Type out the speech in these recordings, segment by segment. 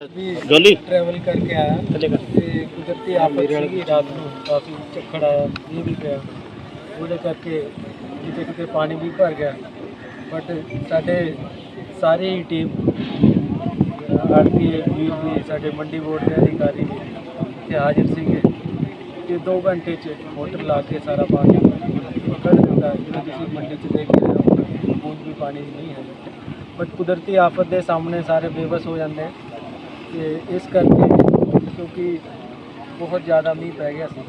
ਗੋਲੀ? ਟਰੈਵਲ ਕਰਕੇ ਆਇਆ ਤੇ ਕੁਦਰਤੀ ਆਫਤ ਸੀਗੀ ਰਾਤ ਨੂੰ ਕਾਫੀ ਝੱਖੜ ਆਇਆ ਮੀਂਹ ਵੀ ਪਿਆ। ਉਹਦੇ ਕਰਕੇ ਕਿਤੇ ਕਿਤੇ ਪਾਣੀ ਵੀ ਭਰ ਗਿਆ। ਬਟ ਸਾਡੇ ਸਾਰੀ ਟੀਮ ਆਰਤੀ ਵੀਰ ਵੀ ਸਾਡੇ ਮੰਡੀ ਬੋਰਡ ਦੇ ਅਧਿਕਾਰੀ ਵੀ ਇੱਥੇ ਹਾਜ਼ਰ ਸੀਗੇ ਤੇ 2 ਘੰਟੇ ਚ ਮੋਟਰ ਲਾ ਕੇ ਸਾਰਾ ਪਾਣੀ ਕੱਢ ਦਿੱਤਾ ਜਿਵੇਂ ਤੁਸੀਂ ਮੰਡੀ ਚ ਦੇਖ ਰਹੇ ਹੋ ਬੂੰਦ ਵੀ ਪਾਣੀ ਨਹੀਂ ਹੈ। ਬਟ ਕੁਦਰਤੀ ਆਫਤ ਦੇ ਸਾਹਮਣੇ ਸਾਰੇ ਬੇਬਸ ਹੋ ਜਾਂਦੇ। ਹੈ ਤੇ ਇਸ ਕਰਕੇ ਕਿਉਂਕਿ ਬਹੁਤ ਜ਼ਿਆਦਾ ਮੀਂਹ ਪੈ ਗਿਆ ਸੀ,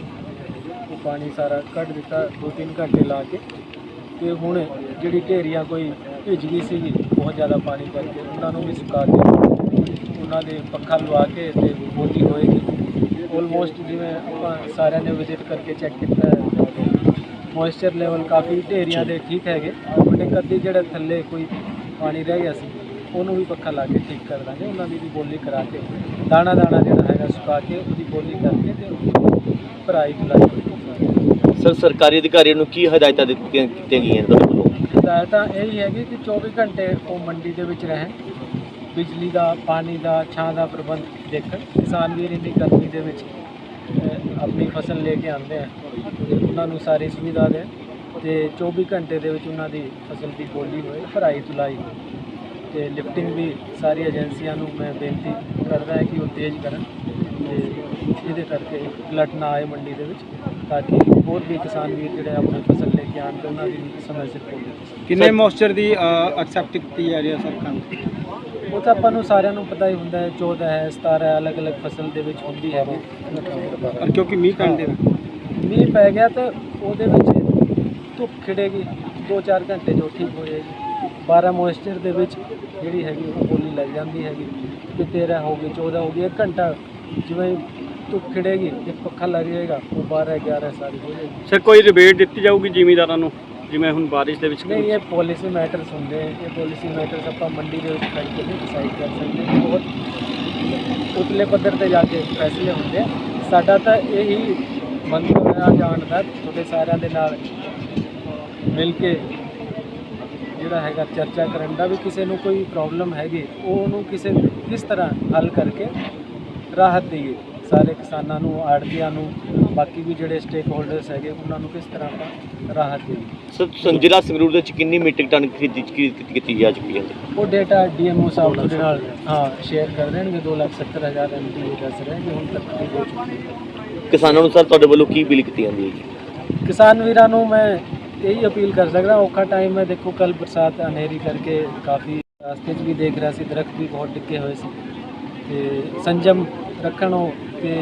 ਉਹ ਪਾਣੀ ਸਾਰਾ ਕੱਢ ਦਿੱਤਾ ਦੋ ਤਿੰਨ ਘੰਟੇ ਲਾ ਕੇ ਤੇ ਹੁਣ ਜਿਹੜੀ ਢੇਰੀਆਂ ਕੋਈ ਭਿੱਜ ਗਈ ਸੀਗੀ ਬਹੁਤ ਜ਼ਿਆਦਾ ਪਾਣੀ ਕਰਕੇ ਉਹਨਾਂ ਨੂੰ ਵੀ ਸੁਕਾ ਕੇ ਉਹਨਾਂ ਦੇ ਪੱਖਾ ਲਵਾ ਕੇ ਤੇ ਬੋਲੀ ਹੋਏਗੀ। ਆਲਮੋਸਟ ਜਿਵੇਂ ਆਪਾਂ ਸਾਰਿਆਂ ਨੇ ਵਿਜ਼ਿਟ ਕਰਕੇ ਚੈੱਕ ਕੀਤਾ ਮੋਇਸਚਰ ਲੈਵਲ ਕਾਫੀ ਢੇਰੀਆਂ ਦੇ ਠੀਕ ਹੈਗੇ ਬਟ ਇੱਕ ਅੱਧੀ ਜਿਹੜਾ ਥੱਲੇ ਕੋਈ ਪਾਣੀ ਰਹਿ ਗਿਆ ਸੀ ਉਹਨੂੰ ਵੀ ਪੱਖਾ ਲਾ ਕੇ ਠੀਕ ਕਰ ਦਾਂਗੇ ਉਹਨਾਂ ਦੀ ਵੀ ਬੋਲੀ ਕਰਾ ਕੇ ਦਾਣਾ ਦਾਣਾ ਜਿਹੜਾ ਹੈਗਾ ਸੁਕਾ ਕੇ ਉਹਦੀ ਬੋਲੀ ਕਰਕੇ ਤੇ ਭਰਾਈ ਚਲਾਈ ਸਰ ਸਰਕਾਰੀ ਅਧਿਕਾਰੀਆਂ ਨੂੰ ਕੀ ਹਦਾਇਤਾਂ ਦਿੱਤੀਆਂ ਕੀਤੀਆਂ ਗਈਆਂ ਨੇ ਤੁਹਾਡੇ ਵੱਲੋਂ? ਹਦਾਇਤਾਂ ਇਹ ਹੀ ਹੈਗੀ ਕਿ 24 ਘੰਟੇ ਉਹ ਮੰਡੀ ਦੇ ਵਿੱਚ ਰਹਿਣ ਬਿਜਲੀ ਦਾ ਪਾਣੀ ਦਾ ਛਾਂ ਦਾ ਪ੍ਰਬੰਧ ਦੇਖਣ ਕਿਸਾਨ ਵੀਰ ਇੰਨੀ ਗਰਮੀ ਦੇ ਵਿੱਚ ਆਪਣੀ ਫਸਲ ਲੈ ਕੇ ਆਉਂਦੇ ਆ ਉਹਨਾਂ ਨੂੰ ਸਾਰੀ ਸੁਵਿਧਾ ਦੇ ਤੇ 24 ਘੰਟੇ ਦੇ ਵਿੱਚ ਉਹਨਾਂ ਦੀ ਫਸਲ ਦੀ ਬੋਲੀ ਹੋਏ ਭਰਾਈ ਤੁਲਾਈ ਤੇ ਲਿਫਟਿੰਗ ਵੀ ਸਾਰੀ ਏਜੰਸੀਆਂ ਨੂੰ ਮੈਂ ਬੇਨਤੀ ਕਰਦਾ ਹਾਂ ਕਿ ਉਹ ਤੇਜ਼ ਕਰਨ ਤੇ ਇਹਦੇ ਕਰਕੇ ਗਲਟ ਨਾ ਆਏ ਮੰਡੀ ਦੇ ਵਿੱਚ ਤਾਂ ਕਿ ਹੋਰ ਵੀ ਕਿਸਾਨ ਵੀਰ ਜਿਹੜੇ ਆਪਣੀ ਫਸਲ ਲੈ ਕੇ ਆਉਣ ਤੇ ਉਹਨਾਂ ਦੀ ਸਮੇਂ ਸਿਰ ਪਹੁੰਚੇ ਕਿੰਨੇ ਮੋਇਸਚਰ ਦੀ ਐਕਸੈਪਟ ਕੀਤੀ ਜਾ ਰਹੀ ਹੈ ਸਰ ਕੰਮ? ਉਹ ਤਾਂ ਆਪਾਂ ਨੂੰ ਸਾਰਿਆਂ ਨੂੰ ਪਤਾ ਹੀ ਹੁੰਦਾ ਹੈ 14 ਹੈ 17 ਹੈ ਅਲੱਗ-ਅਲੱਗ ਫਸਲ ਦੇ ਵਿੱਚ ਹੁੰਦੀ ਹੈ ਔਰ ਕਿਉਂਕਿ ਮੀਂਹ ਪੈਣ ਦੇ ਮੀਂਹ ਪੈ ਗਿਆ ਤਾਂ ਉਹਦੇ ਵਿੱਚ ਧੁੱਪ ਖਿੜੇਗੀ 2-4 ਘੰਟੇ ਜੋ ਠੀਕ ਹੋ ਜਾਏਗੀ। 12 ਮੋਇਸਚਰ ਦੇ ਵਿੱਚ ਜਿਹੜੀ ਹੈਗੀ ਉਹ ਬੋਲੀ ਲੱਗ ਜਾਂਦੀ ਹੈਗੀ। ਕਿ 13 ਹੋ ਗਈ 14 ਹੋ ਗਈ ਇੱਕ ਘੰਟਾ ਜਿਵੇਂ ਧੁੱਪ ਖਿੜੇਗੀ ਇੱਕ ਪੱਖਾ ਲੱਗ ਜਾਏਗਾ ਉਹ 12 11 ਸਾਰੀ ਹੋ ਜਾਏਗੀ। ਸਰ ਕੋਈ ਰਿਬੇਟ ਦਿੱਤੀ ਜਾਊਗੀ ਜ਼ਿਮੀਂਦਾਰਾਂ ਨੂੰ ਜਿਵੇਂ ਹੁਣ ਬਾਰਿਸ਼ ਦੇ ਵਿੱਚ ਨਹੀਂ ਇਹ ਪਾਲਿਸੀ ਮੈਟਰਸ ਹੁੰਦੇ ਹੈ ਇਹ ਪਾਲਿਸੀ ਮੈਟਰਸ ਆਪਾਂ ਮੰਡੀ ਦੇ ਵਿੱਚ ਖੜ ਕੇ ਡਿਸਾਈਡ ਕਰ ਸਕਦੇ ਇਹ ਬਹੁਤ ਉਤਲੇ ਪੱਧਰ ਤੇ ਜਾ ਕੇ ਫੈਸਲੇ ਹੁੰਦੇ ਆ। ਸਾਡਾ ਤਾਂ ਇਹੀ ਮੰਤਵ ਹੈ ਜਾਣ ਦਾ ਤੁਹਾਡੇ ਸਾਰਿਆਂ ਦੇ ਨਾਲ ਮਿਲ ਕੇ ਜਿਹੜਾ ਹੈਗਾ ਚਰਚਾ ਕਰਨ ਦਾ ਵੀ ਕਿਸੇ ਨੂੰ ਕੋਈ ਪ੍ਰੋਬਲਮ ਹੈਗੀ ਉਹ ਉਹਨੂੰ ਕਿਸੇ ਕਿਸ ਤਰ੍ਹਾਂ ਹੱਲ ਕਰਕੇ ਰਾਹਤ ਦੇਈਏ? ਸਾਰੇ ਕਿਸਾਨਾਂ ਨੂੰ ਆੜਤੀਆਂ ਨੂੰ ਬਾਕੀ ਵੀ ਜਿਹੜੇ ਸਟੇਕ ਹੋਲਡਰਸ ਹੈਗੇ ਉਹਨਾਂ ਨੂੰ ਕਿਸ ਤਰ੍ਹਾਂ ਆਪਾਂ ਰਾਹਤ ਦੇਈਏ? ਸਰ ਜ਼ਿਲ੍ਹਾ ਸੰਗਰੂਰ ਦੇ ਵਿੱਚ ਕਿੰਨੀ ਮੀਟ੍ਰਿਕ ਟਨ ਖਰੀਦੀ ਕੀਤੀ ਜਾ ਚੁੱਕੀ ਹੈ? ਉਹ ਡੇਟਾ ਡੀਐਮਓ ਸਾਹਿਬ ਤੁਹਾਡੇ ਨਾਲ ਹਾਂ ਸ਼ੇਅਰ ਕਰ ਦੇਣਗੇ 270000 ਐਮਟੀ ਦੱਸ ਰਹੇ ਕਿ ਹੁਣ ਤੱਕ ਦੀ ਹੋ ਚੁੱਕੀ ਕਿਸਾਨਾਂ ਨੂੰ ਸਰ ਤੁਹਾਡੇ ਵੱਲੋਂ ਕੀ ਅਪੀਲ ਕੀਤੀ ਜਾਂਦੀ ਹੈ ਜੀ? ਕਿਸਾਨ ਵੀਰਾਂ ਨੂੰ ਮੈਂ ਇਹੀ ਅਪੀਲ ਕਰ ਸਕਦਾ, ਔਖਾ ਟਾਈਮ ਹੈ। ਦੇਖੋ ਕੱਲ ਬਰਸਾਤ ਹਨੇਰੀ ਕਰਕੇ ਕਾਫੀ ਰਸਤੇ 'ਚ ਵੀ ਦੇਖ ਰਿਹਾ ਸੀ, ਦਰਖਤ ਵੀ ਬਹੁਤ ਡਿੱਗੇ ਹੋਏ ਸੀ। ਤੇ ਸੰਜਮ ਰੱਖਣੋ ਤੇ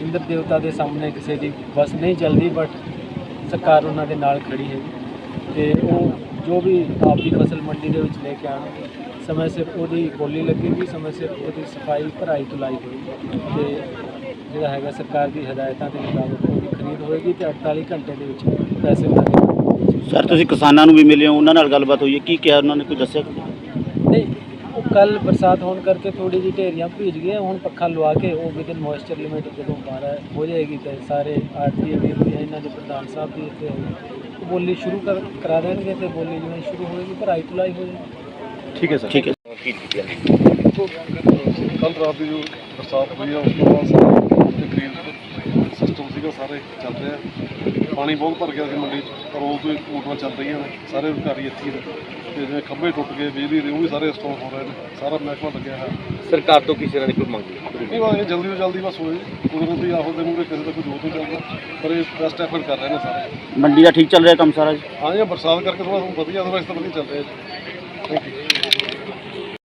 ਇੰਦਰ ਦੇਵਤਾ ਦੇ ਸਾਹਮਣੇ ਕਿਸੇ ਦੀ ਬਸ ਨਹੀਂ ਚੱਲਦੀ ਬਟ ਸਰਕਾਰ ਉਹਨਾਂ ਦੇ ਨਾਲ ਖੜੀ ਹੈ। ਤੇ ਉਹ ਜੋ ਵੀ ਆਪਦੀ ਫਸਲ ਮੰਡੀ ਦੇ ਵਿੱਚ ਲੈ ਕੇ ਆਣ ਸਮੇਂ ਸਿਰ ਉਹਦੀ ਬੋਲੀ ਲੱਗੇਗੀ, ਸਮੇਂ ਸਿਰ ਉਹਦੀ ਸਫ਼ਾਈ ਭਰਾਈ ਤੁਲਾਈ ਹੋਏਗੀ। ਤੇ ਜਿਹੜਾ ਹੈਗਾ ਸਰਕਾਰ ਦੀ ਹਦਾਇਤਾਂ ਦੇ ਮੁਤਾਬਕ ਉਹਦੀ ਖਰੀਦ ਹੋਏਗੀ ਤੇ 48 ਘੰਟੇ ਦੇ ਵਿੱਚ ਪੈਸੇ ਉਹਨਾਂ ਦੇ ਸਰ ਤੁਸੀਂ ਕਿਸਾਨਾਂ ਨੂੰ ਵੀ ਮਿਲੇ ਹੋ ਉਹਨਾਂ ਨਾਲ ਗੱਲਬਾਤ ਹੋਈ ਹੈ। ਕੀ ਕਿਹਾ ਉਹਨਾਂ ਨੇ? ਕੋਈ ਦੱਸਿਆ ਨਹੀਂ ਉਹ ਕੱਲ ਬਰਸਾਤ ਹੋਣ ਕਰਕੇ ਥੋੜੀ ਜਿਹੀ ਢੇਰੀਆਂ ਭੀਜ ਗਈਆਂ ਹੁਣ ਪੱਖਾ ਲਵਾ ਕੇ ਉਹ ਵਿਦਨ ਮੋਇਸਚਰ ਲਿਮਿਟ ਜਦੋਂ ਬਾਰਾ ਹੋ ਜਾਏਗੀ ਤੇ ਸਾਰੇ ਆਰਟੀ ਵੀ ਇਹਨਾਂ ਦੇ ਪ੍ਰਧਾਨ ਸਾਹਿਬ ਵੀ ਇੱਥੇ ਹੋਏ। ਉਹ ਬੋਲੀ ਸ਼ੁਰੂ ਕਰ ਕਰਾ ਦੇਣਗੇ ਤੇ ਬੋਲੀ ਜਿਵੇਂ ਸ਼ੁਰੂ ਹੋਏਗੀ ਭਰਾਈ ਤੁਲਾਈ ਹੋ ਜਾਏਗੀ। ਠੀਕ ਹੈ ਸਰ। ਠੀਕ ਹੈ। ਕੀ ਕੱਲ ਰਾਤ ਦੀ ਜੋ ਬਰਸਾਤ ਹੋਈ ਆ ਉਸ ਤੋਂ ਬਾਅਦ ਸਿਸਟਮ ਸੀਗਾ ਸਾਰੇ ਚੱਲ ਰਿਹਾ। ਪਾਣੀ ਬਹੁਤ ਭਰ ਗਿਆ ਸੀ ਮੰਡੀ 'ਚ ਪਰ ਉਹ ਤੋਂ ਮੋਟਰਾਂ ਚੱਲ ਰਹੀਆਂ ਨੇ ਸਾਰੇ ਅਧਿਕਾਰੀ ਇੱਥੇ ਨੇ। ਤੇ ਜਿਵੇਂ ਖੰਭੇ ਟੁੱਟ ਗਏ ਬਿਜਲੀ ਦੇ ਉਹ ਵੀ ਸਾਰੇ ਇੰਸਟਾਲ ਹੋ ਰਹੇ ਨੇ ਸਾਰਾ ਮਹਿਕਮਾ ਲੱਗਿਆ ਹੈ ਸਰਕਾਰ ਤੋਂ ਕਿਸੇ ਨਾਲ ਕੋਈ ਮੰਗ ਨਹੀਂ? ਇਹ ਇਹ ਜਲਦੀ ਤੋਂ ਜਲਦੀ ਬਸ ਹੋਏ। ਕੁਦਰਤੀ ਆਫਤ ਦੇ ਮੂਹਰੇ ਕਿਸੇ ਦਾ ਕੋਈ ਜੋਤ ਨਹੀਂ ਚੱਲਦਾ ਪਰ ਇਹ ਬੈਸਟ ਐਫਰਟ ਕਰ ਰਹੇ ਨੇ ਸਾਰੇ। ਮੰਡੀ ਦਾ ਠੀਕ ਚੱਲ ਰਿਹਾ ਕੰਮ ਸਾਰਾ ਜੀ? ਹਾਂ ਜੀ ਬਰਸਾਤ ਕਰਕੇ ਥੋੜਾ ਵਧੀਆ ਅਦਰਵਾਈਜ਼ ਤਾਂ ਵਧੀਆ ਚੱਲ ਰਿਹਾ ਜੀ। Thank you